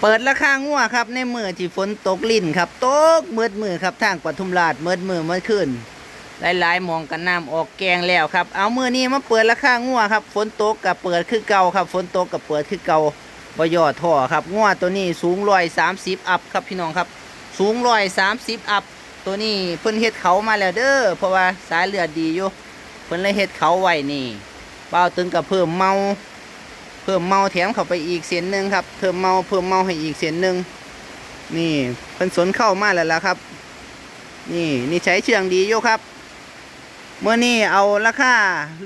เปิดราคางัวครับ ในมือที่ฝนตกลิ่นครับ ตกเมืดมือครับทางปทุมราชเมืดมือเมืดขึ้นหลายๆมองกันน้ำออกแกงแล้วครับ เอามือนี้มาเปิดราคางัวครับ ฝนตกกับเปิดคือเก่าครับ ฝนตกกับเปิดคือเก่าบยอดท่อครับงัวตัวนี้สูงร้อยสามสิบอัพครับพี่น้องครับ สูงร้อยสามสิบอัพตัวนี้เพิ่นเฮ็ดเขามาแล้วเด้อเพราะว่าสายเลือดดีอยู่เพิ่นเลยเฮ็ดเขาไว้นี่เบาตึงกับเพิ่มเมา พิ่มเมาแถมเข้าไปอีกเส้นหนึ่งครับเพิ่มเมาเพิ่มเมาให้อีกเส้นหนึ่งนี่เพิ่นสนเข้ามาแล้วล่ะครับ นี่นี่ใช้เชืองดีอยู่ครับเมื่อนี้เอาราคา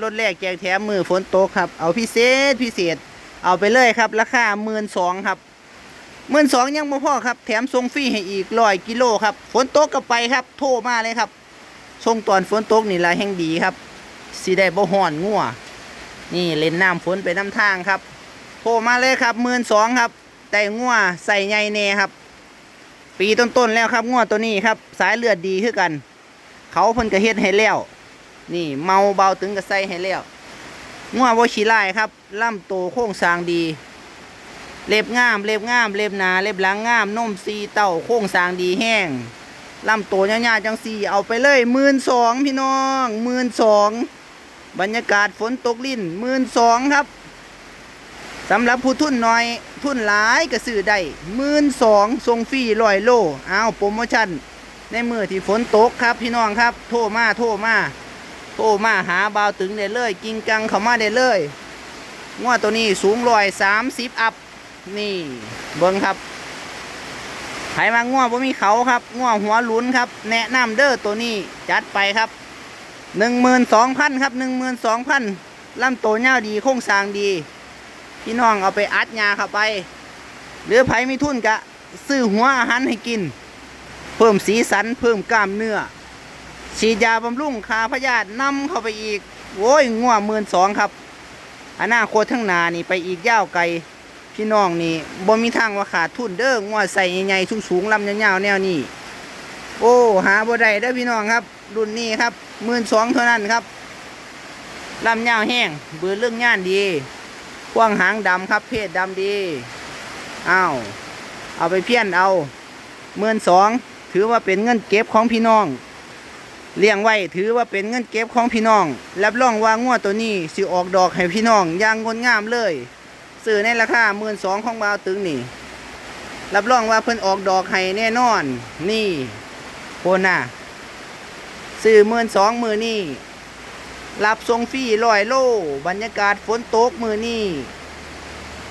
รถแรกแจกแถมมือฝนตกครับ เอาพิเศษพิเศษ เอาไปเลยครับ ราคาหมื่นสองครับหมื่นสองยังไม่พอครับ แถมส่งฟรีให้อีกร้อยกิโลครับฝนตกก็ไปครับ โทรมาเลยครับส่งตอนฝนตกนี่ละแห่งดีครับสีได้บ่ห่อนงัวนี่เล่นน้ำฝนไปน้ำทางครับ โผล่มาเลยครับหมื่นสองครับแต่งัวใส่ใหญ่เนครับ ปีต้นๆแล้วครับงัวตัวนี้ครับ สายเลือดดีขึ้นกัน เขาเพิ่นกระเฮ็ดให้แล้วนี่เมาเบาถึงกระใส่ให้แล้วงัวบ่ขี้ไลครับล่ำโตโค้งสางดี เล็บงาม เล็บงาม เล็บหนา เล็บหลังงามนมซีเต้าโค้งสางดีแห้งล่ำโตยาวๆจังสีเอาไปเลยหมื่นสองพี่น้องหมื่นสองบรรยากาศฝนตกลิ่นหมื่นสองครับ สำหรับผู้ทุนน้อยทุนหลายก็ซื้อได้หมื่นสองส่งฟรีร้อยโลอ้าวโปรโมชั่น ในมือที่ฝนตกครับพี่น้องครับ โทรมาโทรมาโทรมาหาบาวตึงได้เลย กิงกังเข้ามาได้เลยงวดตัวนี้สูงร้อยสามสิบอัพ นี่เบิ้งครับไผมาง่วบ่มีเขาครับง่วหัวลุ้นครับ แนะนำเด้อตัวนี้จัดไปครับหนึ่งหมื่นสองพันครับหนึ่งหมื่นสองพันลำโตเน่าดีโค้งสร้างดี พี่น้องเอาไปอัดยาเข้าไป หรือไผมีทุนกะซื้อหัวอาหารให้กิน เพิ่มสีสันเพิ่มกล้ามเนื้อฉีดยาบำรุงคาพยาธินำเข้าไปอีกโอ้ยง่วหมื่นสองครับอนาคตทั้งนานี่ไปอีกยาวไกลพี่น้องนี่บ่มีทางว่าขาดทุนเด้อง่วใส่ใหญ่ๆสูงๆลำยาวๆแนวนี้โอ้หาบ่ได้เด้อพี่น้องครับ รุ่นนี้ครับมื่นสองเท่านั้นครับลำยาวแห้งเบื่อเรื่องงานดี กว้างหางดำครับ เพศดำดีอ้าวเอาไปเพี้ยนเอาหมื่นสองถือว่าเป็นเงินเก็บของพี่น้อง เลี้ยงไว้ถือว่าเป็นเงินเก็บของพี่น้องรับรองว่างวดตัวนี้สิออกดอกให้พี่น้องอย่างงดงามเลยซื้อในราคาหมื่นสองของบาวตึงนี่รับรองว่าเพิ่นออกดอกให้แน่นอน นี่โคนน่ะซื้อหมื่นสองมือนี่ รับทรงฟรีลอยโล บรรยากาศฝนตกมือนี่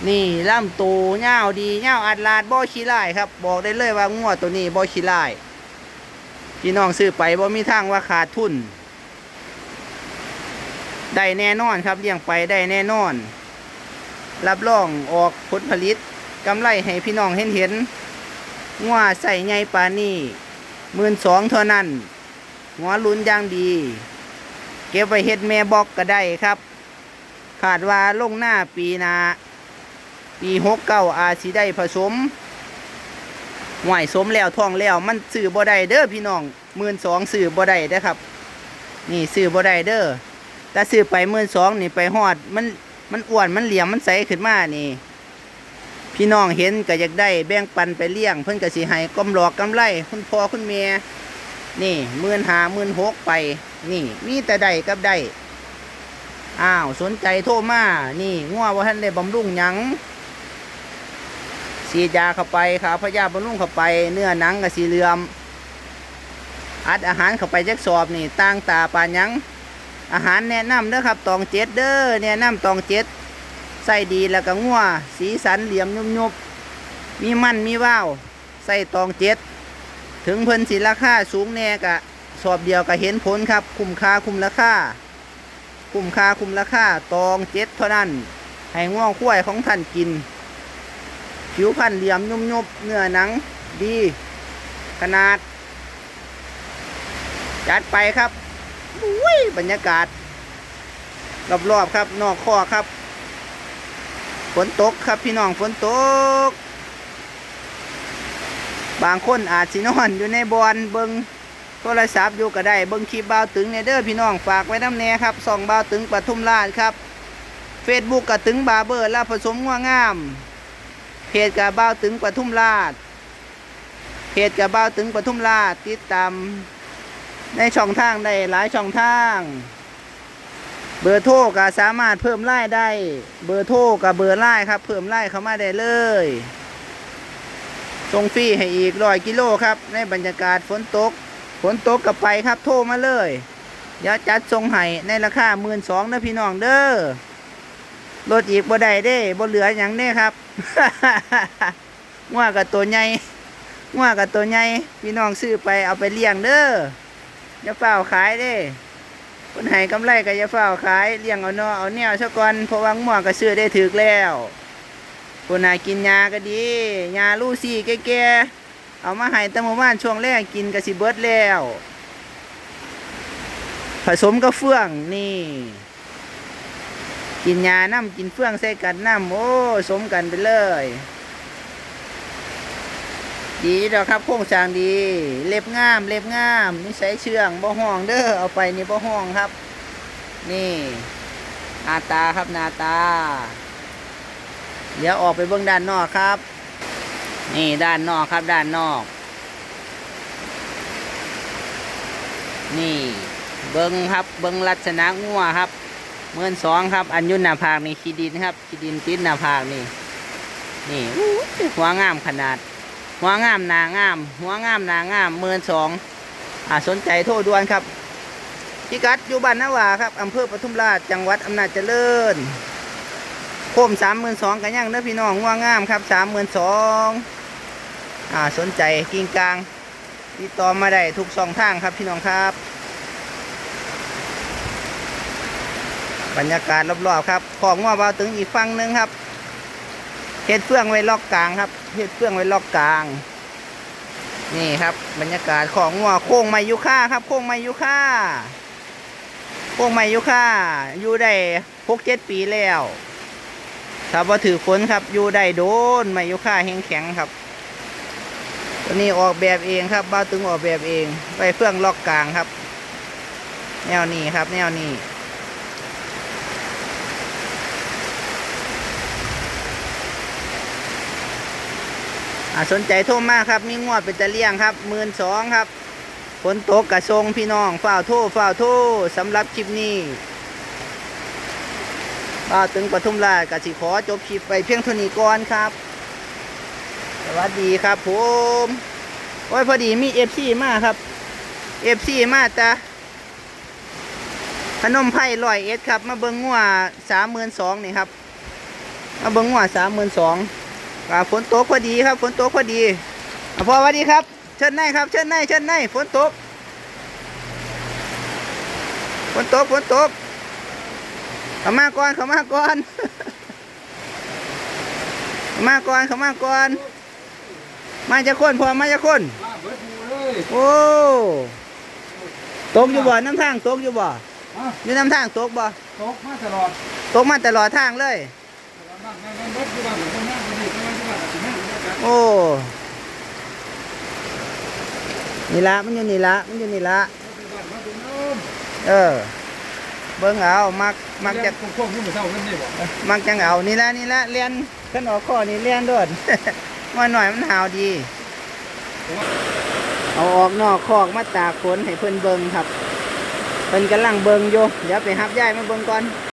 นี่ล่ำโตเง่าดีเง่าอัดลาดบ่ขี้ไล่ครับ บอกได้เลยว่างวดตัวนี้บ่ขี้ไล่พี่น้องซื้อไปบ่มีทางว่าขาดทุน ได้แน่นอนครับเลี้ยงไปได้แน่นอน รับรองออกผลผลิตกำไรให้พี่น้องเห็นเห็นงัวใส่ใหญ่ปานนี่หมื่นสองเท่านั้นหัวลุ้นย่างดี เก็บไว้เฮ็ดแม่บอกก็ได้ครับขาดว่าลงหน้าปีนาปีหกเก้าอาจสิได้ผสมหวยสมแล้วท่องแล้วมันซื้อบ่ได้เด้อพี่น้องหมื่นสองซื้อบ่ได้เด้อครับ นี่ซื้อบ่ได้เด้อแต่ซื้อไปหมื่นสองนี่ไปฮอดมันมันอ้วนมันเหลี่ยมมันใสขึ้นมานี่ พี่น้องเห็นก็อยากได้แบ่งปันไปเลี้ยง เพิ่นก็สิให้กำหลอกกำไรคุณพ่อคุณแม่นี่หมื่นหาหมื่นหกไป นี่มีแต่ได้กับได้อ้าวสนใจโทรมา นี่งัวว่าท่านได้บำรุงหยังฉีดยาเข้าไปขาพยาบำรุงเข้าไป เนื้อหนังกับสีเหลือม อัดอาหารเข้าไปจักสอบนี่ตั้งตาปานยัง อาหารแนะนำเด้อครับตองเจ็ดเด้อแนะนำตองเจ็ดใส่ดีแล้วก็งัวสีสันเหลี่ยมยุบยุบมีมันมีว่าว ใส่ตองเจ็ด ถึงเพิ่นสิราคาสูงแน่กะ สอบเดียวก็เห็นผลครับ คุ้มค่าคุ้มราคาคุ้มค่าคุ้มราคาตองเจ็ดเท่านั้น ให้ง่วงคุ้ยของท่านกิน ผิวพรรณเหลี่ยมยุ่มยุบเนื้อหนังดี ขนาด จัดไปครับอุ้ยบรรยากาศ รอบๆครับ นอกข้อครับฝนตกครับพี่น้องฝนตก บางคนอาจสินอนอยู่ในบอนเบิง โทรศัพท์อยู่ก็ได้เบิงคลิปบ่าวตึงเนเด้อพี่น้องฝากไว้น้ำแน่ครับส่องบ่าวตึงปทุมราชครับเฟซบุ๊กกับตึงบาเบอร์ละผสมงัวงามเพจกับบ้าวตึงปทุมราชเพจกับบ้าวตึงปทุมราชติดตามในช่องทางได้หลายช่องทาง เบอร์โทรก็สามารถเพิ่มไล่ได้ เบอร์โทรกับเบอร์ไล่ครับ เพิ่มไล่เข้ามาได้เลยส่งฟรีให้อีกร้อยกิโลครับ ในบรรยากาศฝนตก ฝนตกกับไปครับโทรมาเลยเดี๋ยวจัดส่งให้ในราคาหมื่นสองนะพี่น้องเด้อรถอีกบ่ได้เด้บ่เหลืออย่างเด้ครับง่วกับตัวใหญ่ง่วกับตัวใหญ่พี่น้องซื้อไปเอาไปเลี้ยงเด้ออย่าเฝ้าขายเด้คนให้กำไรก็อย่าเฝ้าขายเลี้ยงเอาเนาะเอาแนวซะก่อนเพราะว่าง่วก็ซื้อได้ถึกแล้วคนนายกินยาก็ดียาลูซี่แก่ๆ เอามาให้แตั้งเมื่อวานช่วงแรกกินก็สิเบิดแล้ว ผสมกับเฟื่องนี่ กินยาน้ำกินเฟื่องใส่กันน้ำโอ้สมกันไปเลย ดีดอกครับโครงสร้างดี เล็บงามเล็บงามนิสัยเชื่องบ่ห้องเด้อเอาไปนี่บ่ห้องครับ นี่นาตาครับนาตา เดี๋ยวออกไปเบื้องด้านนอกครับ นี่ด้านนอกครับด้านนอก นี่เบิงครับเบิงลักษณะงัวครับเมื่อนสองครับ อันยุนหน้าผากนี่ขีดินครับขีดินติดหน้าผากนี่ นี่หัวงามขนาด หัวงามหนางาม หัวงามหนางามเมื่อนสองอ่าสนใจโทรด่วนครับพิกัดอยู่บ้านนาวาครับอำเภอปทุมราชจังหวัดอำนาจเจริญโคมสามหมื่นสองกันยังเด้อพี่น้องหัวงามครับสามหมื่นสอง อ่าสนใจกิ่งกลางติดต่อมาได้ทุกช่องทางครับพี่น้องครับ บรรยากาศรอบๆครับของว่าเบาถึงอีกฝั่งหนึ่งครับเฮ็ดเฟื่องไว้ล็อกกลางครับเฮ็ดเฟื่องไว้ล็อกกลาง นี่ครับ บรรยากาศของงัวโค้งไมยุค่าครับ โค้งไมยุค่าโค้งไมยุค่าอยู่ได้หกเจ็ดปีแล้วถ้าพอถือฝนครับอยู่ได้โดนไมยุค่าแข็งแข็งครับ ตัวนี้ออกแบบเองครับบ้าตึงออกแบบเอง ไปเฟื่องล็อกกลางครับ แนวนี้ครับ แนวนี้อาสนใจโทรมากครับ มีงวดเป็นตะเลี่ยงครับหมื่นสองครับฝนตกกระทรงพี่น้องฝ้าวโทรฝ้าวโทรสำหรับคลิปนี้ป้าวถึงปทุมราชกสิขอจบคลิปไปเพียงเท่านี้ก่อนครับ สวัสดีครับผมโอ้ยพอดีมีเอฟซีมาครับเอฟซีมาจ้ะพนมไพ่ลอยเอ็ดครับ มาเบิ้งงัวสามหมื่นสองนี่ครับ มาเบิ้งงัวสามหมื่นสองฝนตกพอดีครับฝนตกพอดีอะพอสวัสดีครับ เชิญนายครับ เชิญนายเชิญนายฝนตกฝนตกฝนตกเขามาก่อนเขามาก่อนเขามาก่อนเขามาก่อน มาจะคนพอมาจะคน มาเบิดหมูเลยโอ้ตกอยู่บ่น้ำทางตกอยู่บ่อะอยู่น้ำทางตกบ่ตกมาตลอดตกมาตลอดทางเลยบ้านแม่นเบิดอยู่บ้านผมนั่งอยู่นี่ไม่ว่าจะสิแม่นอยู่ด้วยกันโอ้นี่ละมันอยู่นี่ละมันอยู่นี่ละบ้านมาดูน้มเออ เบิ่งเอามักมักจะโค้งๆขึ้นมาเท่ากันนี่บ่มักจังเอานี่ละนี่ละเรียนขึ้นออกข้อนี่เรียนโดด มาหน่อยมันหาวดี เอาออกนอกคอกมาตากฝนให้เพิ่นเบิงครับ เพิ่นกำลังเบิงอยู่เดี๋ยวไปหับยายมาเบิงก่อน